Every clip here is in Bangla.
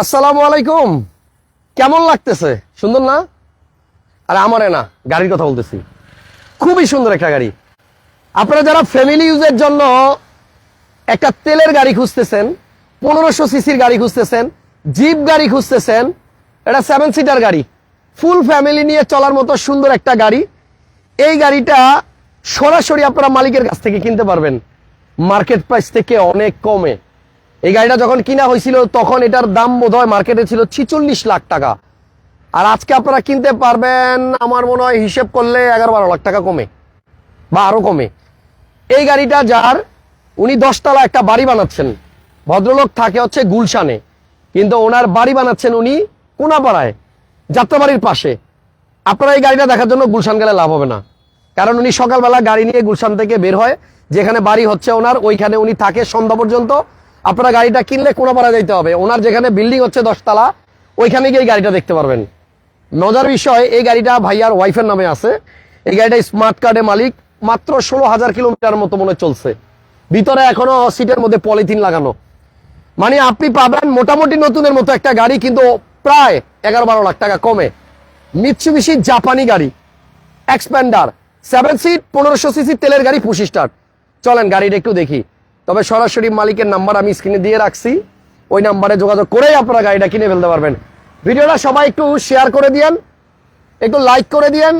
আসসালামু আলাইকুম। কেমন লাগতেছে? সুন্দর না? আরে আমারে না, গাড়ির কথা বলতেছি। খুবই সুন্দর একটা গাড়ি। আপনারা যারা ফ্যামিলি ইউজের জন্য একটা তেলের গাড়ি খুঁজতেছেন, পনেরোশো সিসির গাড়ি খুঁজতেছেন জিপ গাড়ি খুঁজতেছেন, এটা সেভেন সিটার গাড়ি। ফুল ফ্যামিলি নিয়ে চলার মতো সুন্দর একটা গাড়ি। এই গাড়িটা সরাসরি আপনারা মালিকের কাছ থেকে কিনতে পারবেন। মার্কেট প্রাইস থেকে অনেক কমে। এই গাড়িটা যখন কিনা হয়েছিল, তখন এটার দাম বোধ হয় মার্কেটে ছিল ছিচল্লিশ লাখ টাকা। আর আজকে আপনারা কিনতে পারবেন, আমার মনে হয় হিসেব করলে এগারো বারো লাখ টাকা কমে, বা আরও কমে। এই গাড়িটা যার, উনি দশতলা একটা বাড়ি বানাচ্ছেন। ভদ্রলোক থাকে হচ্ছে গুলশানে, কিন্তু ওনার বাড়ি বানাচ্ছেন উনি কোনাপাড়ায়, যাত্রাবাড়ির পাশে। আপনারা এই গাড়িটা দেখার জন্য গুলশান গেলে লাভ হবে না। কারণ উনি সকালবেলা গাড়ি নিয়ে গুলশান থেকে বের হয়, যেখানে বাড়ি হচ্ছে ওনার, ওইখানে উনি থাকে সন্ধ্যা পর্যন্ত। আপনারা গাড়িটা কিনলে কোনাপাড়া যাইতে হবে। ওনার যেখানে বিল্ডিং হচ্ছে দশতলা, ওইখানে গিয়ে গাড়িটা দেখতে পারবেন। মজার বিষয়, এই গাড়িটা ভাইয়ার ওয়াইফের নামে আছে। এই গাড়িটা স্মার্ট কার্ডে মালিক, মাত্র ষোলো হাজার কিলোমিটার মতো মনে চলছে। ভিতরে এখনও সিটের মধ্যে পলিথিন লাগানো। মানে আপনি পাবেন মোটামুটি নতুনের মতো একটা গাড়ি, কিন্তু প্রায় এগারো বারো লাখ টাকা কমে। মিৎসুবিশি জাপানি গাড়ি এক্সপ্যান্ডার সেভেন সিট পনেরোশো সিসি তেলের গাড়ি, পুশি স্টার্ট চলেন গাড়িটা একটু দেখি। তবে সরাসরি মালিকের নাম্বার আমি স্ক্রিনে দিয়ে রাখছি। ওই নাম্বারে যোগাযোগ করেই আপনারা গাড়িটা কিনে ফেলতে পারবেন। ভিডিওটা সবাই একটু শেয়ার করে দিয়েন, একটু লাইক করে দিয়েন।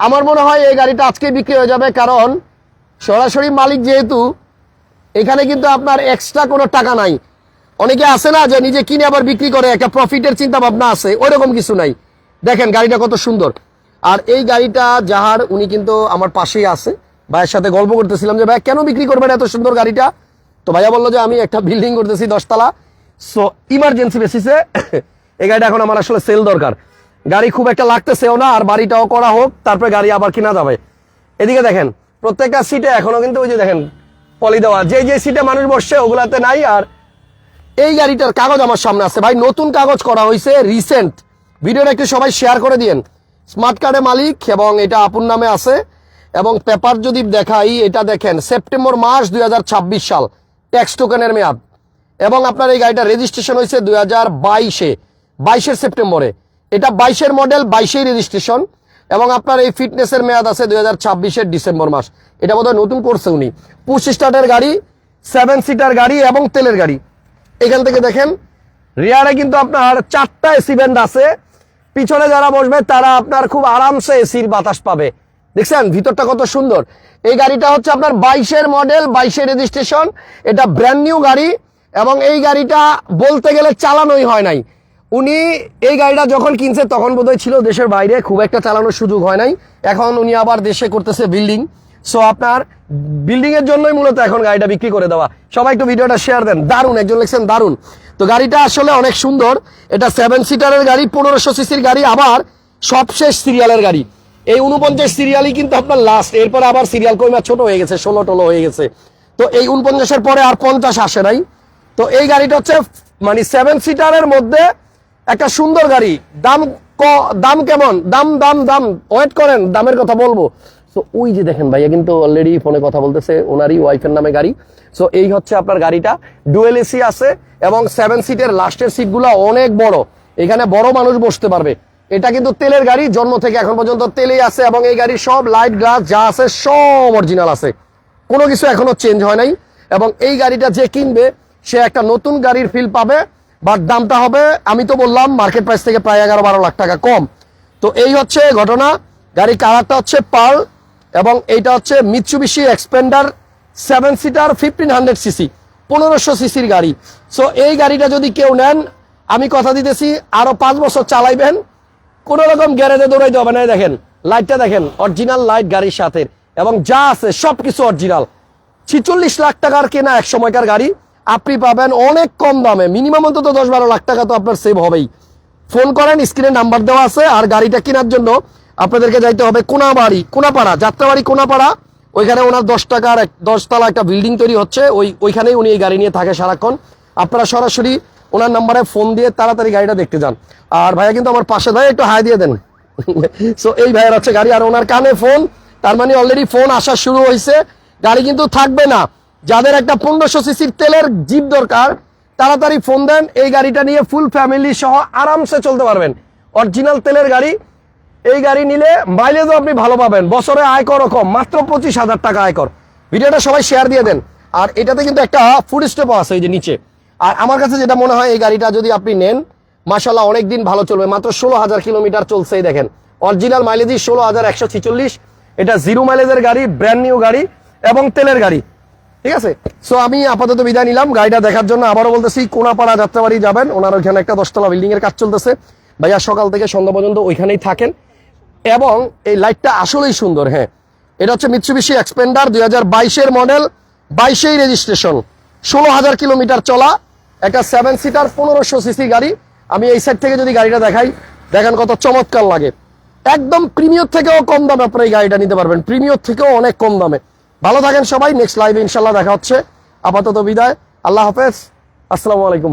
আমার মনে হয় এই গাড়িটা আজকে বিক্রি হয়ে যাবে, কারণ সরাসরি মালিক যেহেতু, এখানে কিন্তু আপনার এক্সট্রা কোনো টাকা নাই। অনেকে আছে না যে নিজে কিনে আবার বিক্রি করে, একটা প্রফিটের চিন্তা ভাবনা আছে ওই রকম কিছু নাই। দেখেন গাড়িটা কত সুন্দর। আর এই গাড়িটা যাহার, উনি কিন্তু আমার পাশেই আছে। ভাইয়ের সাথে গল্প করতেছিলাম যে, ভাই, কেন বিক্রি করবেন এত সুন্দর গাড়িটা? তো ভাইয়া বলল যে, আমি একটা বিল্ডিং করতেছি দশতলা। সো ইমার্জেন্সি বেসিসে এই গাড়িটা এখন আমার আসলে সেল দরকার। গাড়ি খুব একটা লাগতেছেও না, আর বাড়িটাও করা হোক, তারপরে গাড়ি আবার কিনা যাবে। এদিকে দেখেন, প্রত্যেকটা সিটে এখনও কিন্তু ওই যে দেখেন, পলি দেওয়া। যে যে সিটে মানুষ বসছে, ওগুলাতে নাই, আর এই গাড়িটার কাগজ আমার সামনে আছে। ভাই, নতুন কাগজ করা হয়েছে রিসেন্ট ভিডিওটা একটু সবাই শেয়ার করে দিয়েন। স্মার্ট কার্ডে মালিক, এবং এটা আপুর নামে আছে। এবং পেপার যদি দেখাই, এটা দেখেন, সেপ্টেম্বর মাস দু হাজার ছাব্বিশ সাল, ট্যাক্স টোকেনের মেয়াদ। এবং আপনার এই গাড়িটা রেজিস্ট্রেশন হয়েছে দুই হাজার বাইশে, বাইশের সেপ্টেম্বরে। এটা বাইশের মডেল বাইশেই রেজিস্ট্রেশন এবং আপনার এই ফিটনেসের মেয়াদ আছে দুই হাজার ছাব্বিশের ডিসেম্বর মাস। এটা বোধহয় নতুন করছে উনি। পুশ স্টার্টের গাড়ি সেভেন সিটার গাড়ি এবং তেলের গাড়ি। এখান থেকে দেখেন রিয়ারে কিন্তু আপনার চারটা এসি ব্যান্ড আছে। পিছনে যারা বসবে, তারা আপনার খুব আরামসে এসির বাতাস পাবে। দেখছেন? ভিতরটা কত সুন্দর। এই গাড়িটা হচ্ছে আপনার বাইশের মডেল বাইশের রেজিস্ট্রেশন এটা ব্র্যান্ড নিউ গাড়ি এবং এই গাড়িটা বলতে গেলে চালানোই হয় নাই। উনি এই গাড়িটা যখন কিনছে, তখন বোধহয় ছিল দেশের বাইরে। খুব একটা চালানোর সুযোগ হয় নাই। এখন উনি আবার দেশে করতেছে বিল্ডিং সো আপনার বিল্ডিং এর জন্যই মূলত এখন গাড়িটা বিক্রি করে দেওয়া। সবাই একটু ভিডিওটা শেয়ার দেন। দারুণ একজন লিখছেন দারুণ তো গাড়িটা আসলে অনেক সুন্দর। এটা সেভেন সিটারের গাড়ি, পনেরোশো সিসির গাড়ি, আবার সবশেষ সিরিয়ালের গাড়ি। এই উনপঞ্চাশ সিরিয়ালই কিন্তু আপনার লাস্ট এরপর আবার সিরিয়াল কইমা ছোট হয়ে গেছে, ষোলো টোলো হয়ে গেছে। তো এই উনপঞ্চাশের পরে আর পঞ্চাশ আসে নাই। তো এই গাড়িটা হচ্ছে মানে সেভেন সিটারের মধ্যে একটা সুন্দর গাড়ি। দাম ক- দাম কেমন? দাম দাম দাম। ওয়েট করেন, দামের কথা বলব। তো ওই যে দেখেন ভাইয়া কিন্তু অলরেডি ফোনে কথা বলতেছে, ওনারই ওয়াইফের নামে গাড়ি। সো এই হচ্ছে আপনার গাড়িটা। ডুয়েল এসি আছে এবং সেভেন সিটের লাস্টের সিটগুলো অনেক বড়। এখানে বড় মানুষ বসতে পারবে। এটা কিন্তু তেলের গাড়ি, জন্ম থেকে এখন পর্যন্ত তেলেই আছে এবং এই গাড়ির সব লাইট গ্লাস যা আছে সব অরিজিনাল আছে। কোনো কিছু এখনও চেঞ্জ হয় নাই এবং এই গাড়িটা যে কিনবে, সে একটা নতুন গাড়ির ফিল পাবে বাট দামটা হবে, আমি তো বললাম মার্কেট প্রাইস থেকে প্রায় এগারো বারো লাখ টাকা কম। তো এই হচ্ছে ঘটনা, গাড়ির কালারটা হচ্ছে পার্ল এবং এইটা হচ্ছে Mitsubishi Xpander seven seater fifteen hundred CC পনেরোশো সিসির গাড়ি। সো এই গাড়িটা যদি কেউ নেন, আমি কথা দিতেছি, আরও পাঁচ বছর চালাইবেন কোন রকম গ্যারেজে দৌড়াইতে হবে না। দেখেন লাইটটা দেখেন অরিজিনাল লাইট গাড়ির সাথে এবং যা আছে সবকিছু অরিজিনাল ছিচল্লিশ লাখ টাকার কেনা এক সময়কার গাড়ি, আপনি পাবেন অনেক কম দামে মিনিমাম অন্তত দশ বারো লাখ টাকা তো আপনার সেভ হবেই। ফোন করেন স্ক্রিনে নাম্বার দেওয়া আছে, আর গাড়িটা কেনার জন্য আপনাদেরকে যাইতে হবে কোনাবাড়ি, কোনাপাড়া, যাত্রাবাড়ি কোনাপাড়া। ওইখানে ওনার দশ টাকার এক দশতলা একটা বিল্ডিং তৈরি হচ্ছে, ওই ওইখানেই উনি এই গাড়ি নিয়ে থাকে সারাক্ষণ। আপনারা সরাসরি ওনার নাম্বারে ফোন দিয়ে তাড়াতাড়ি গাড়িটা দেখতে যান। আর ভাইয়া কিন্তু আমার পাশে ভাই একটু হাই দিয়ে দেন। সো এই ভাইয়ের হচ্ছে গাড়ি, আর ওনার কানে ফোন, তার মানে অলরেডি ফোন আসা শুরু হয়েছে গাড়ি কিন্তু থাকবে না। যাদের একটা পনেরোশো সিসির তেলের জিপ দরকার, তাড়াতাড়ি ফোন দেন, এই গাড়িটা নিয়ে ফুল ফ্যামিলি সহ আরামসে চলতে পারবেন। অরিজিনাল তেলের গাড়ি, এই গাড়ি নিলে মাইলেজও আপনি ভালো পাবেন। বছরে আয়কর কম মাত্র পঁচিশ হাজার টাকা আয়কর। ভিডিওটা সবাই শেয়ার দিয়ে দেন। আর এটাতে কিন্তু একটা ফুড স্টেপও আছে, এই যে নিচে। আর আমার কাছে যেটা মনে হয়, এই গাড়িটা যদি আপনি নেন মাসাল্লাহ অনেক দিন ভালো চলবে। মাত্র ষোলো হাজার কিলোমিটার চলছে এই দেখেন। অরিজিনাল মাইলেজই ষোলো হাজার একশো ছিচল্লিশ। এটা জিরো মাইলেজের গাড়ি ব্র্যান্ড নিউ গাড়ি এবং তেলের গাড়ি। ঠিক আছে? সো আমি আপাতত বিদায় নিলাম। গাড়িটা দেখার জন্য আবারও বলতেছি, কোনাপাড়া যাত্রাবাড়ি যাবেন। ওনার ওইখানে একটা দশতলা বিল্ডিং এর কাজ চলতেছে। ভাইয়া, সকাল থেকে সন্ধ্যা পর্যন্ত ওইখানেই থাকেন। এবং এই লাইটটা আসলেই সুন্দর হ্যাঁ। এটা হচ্ছে মিৎসুবিশি এক্সপেন্ডার দুই হাজার বাইশের মডেল বাইশেই রেজিস্ট্রেশন ষোলো হাজার কিলোমিটার চলা একটা সেভেন সিটার পনেরোশো সিসি গাড়ি। আমি এই সাইড থেকে যদি গাড়িটা দেখাই, দেখেন কত চমৎকার লাগে। একদম প্রিমিয়র থেকেও কম দামে আপনার এই গাড়িটা নিতে পারবেন। প্রিমিয়র থেকেও অনেক কম দামে। ভালো থাকেন সবাই নেক্সট লাইভে ইনশাল্লাহ দেখা হচ্ছে। আপাতত বিদায়। আল্লাহ হাফেজ। আসসালামু আলাইকুম।